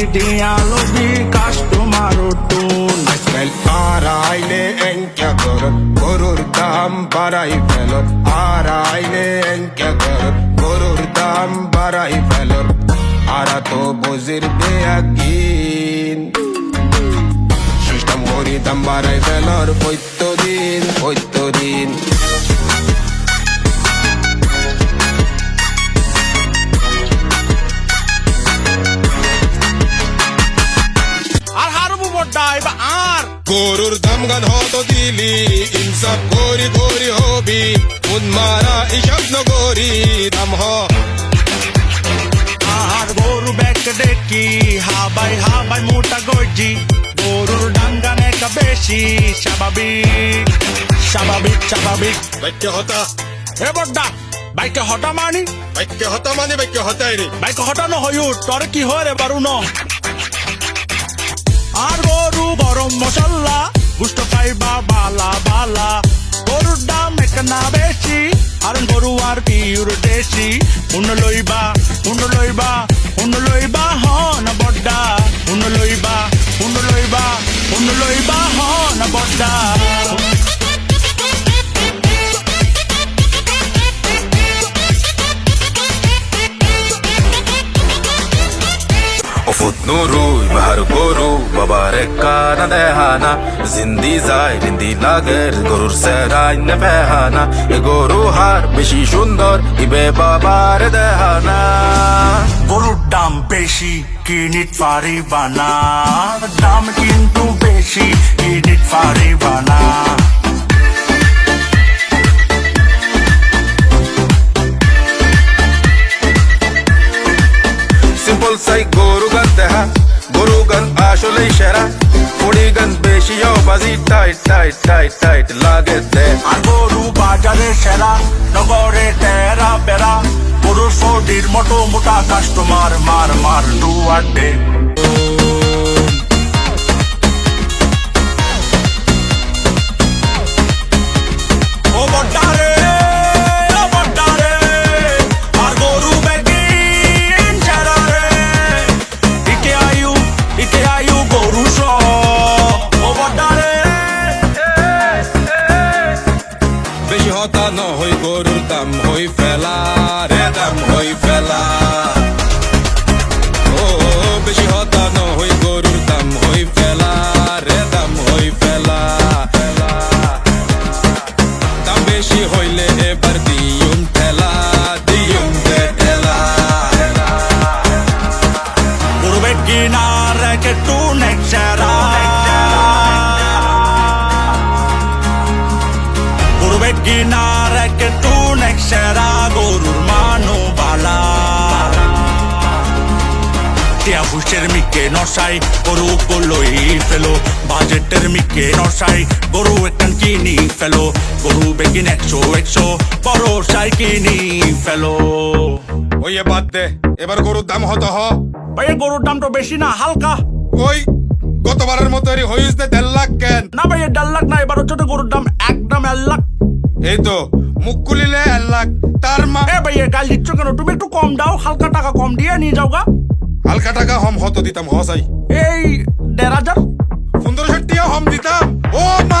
বড়ি ডিয়া lobby customer টুন আজকাল আর আইলে এনকে কর গরুর দাম বাড়াই ফেল। আর আইলে এনকে কর গরুর দাম বাড়াই ফেল। আরা তো বজির বেয়াকিন। সিস্টেম করি দাম বাড়াই ফেলর পৈত্য দিন পৈত্য দিন। গরুর দাম গান হত দিলি ইনসাফ করি করি হবি উন্মারা ইসব নগরি দাম হ। আর গরু ব্যাক ডেকি হাবাই হাবাই মোটা গর্জি গরুর ডাঙ্গানে কা বেশি স্বাভাবিক স্বাভাবিক স্বাভাবিক। বাইকে হতা। এ বড্ডা বাইকে হটা মানি? বাইকে হতা মানে বাইকে হতাই রে। বাইকে হটানো হয়ু তোর কি হয় রে বারু ন আর গরু গরম মশলা গুষ্ট খাইবা বালা বালা। গরুর দাম একনা বেশি আর গরু আর পিউর দেশি। উন লইবা উন লইবা উন লইবা হন বড্ডা। উন Nuru bahar goru babare kana dehana. Zindi যায় রিন্দি লাগের গরুর সেরাই নে বেহানা এ গরু হার বেশি সুন্দর ইবে বাবার দেহানা গরুর দাম বেশি কিনিট পারিবা না দাম কিন্তু বেশি কিনিট পারিবা না সিম্পল সাই গরু গরু গান আসলেই সেরা গান বেশিও বাজি টাইট টাইট টাইট টাইট লাগে দে। আর গরু বাজারে সেরা, নগরে তেরা বেড়া। গরুর ফটির মোটো মোটা কাস্টমার, মার মার ডুয়াডে ও দাম হই ফেলা রে দাম হই ফেলা। টিয়া ফুসের মিকে নসাই গরু গলই ফেলো বাজেটের মিকে নসাই গরু একটান কিনি ফেলো গরু বেগিন একশো একশো বড় সাই কিনি ফেলো ওই বাদ দে এবার গরুর দাম হত হ। ভাই গরুর দামটা বেশি না হালকা। ওই গতবারের মতো এরই হইস দে দেড় লাখ কেন? না ভাই দেড় লাখ না এবার তো গরুর দাম একদম এক লাখ। এই তো মুখ খুলিলে এক লাখ তার মা এ ভাই গাল দিচ্ছ কেন? তুমি একটু কম দাও হালকা টাকা কম দিয়ে নিয়ে যাও গা। হালকা টাকা হম হত দিতাম হসাই এই দেড় সুন্দর পনেরোশো হম দিতাম ও মাই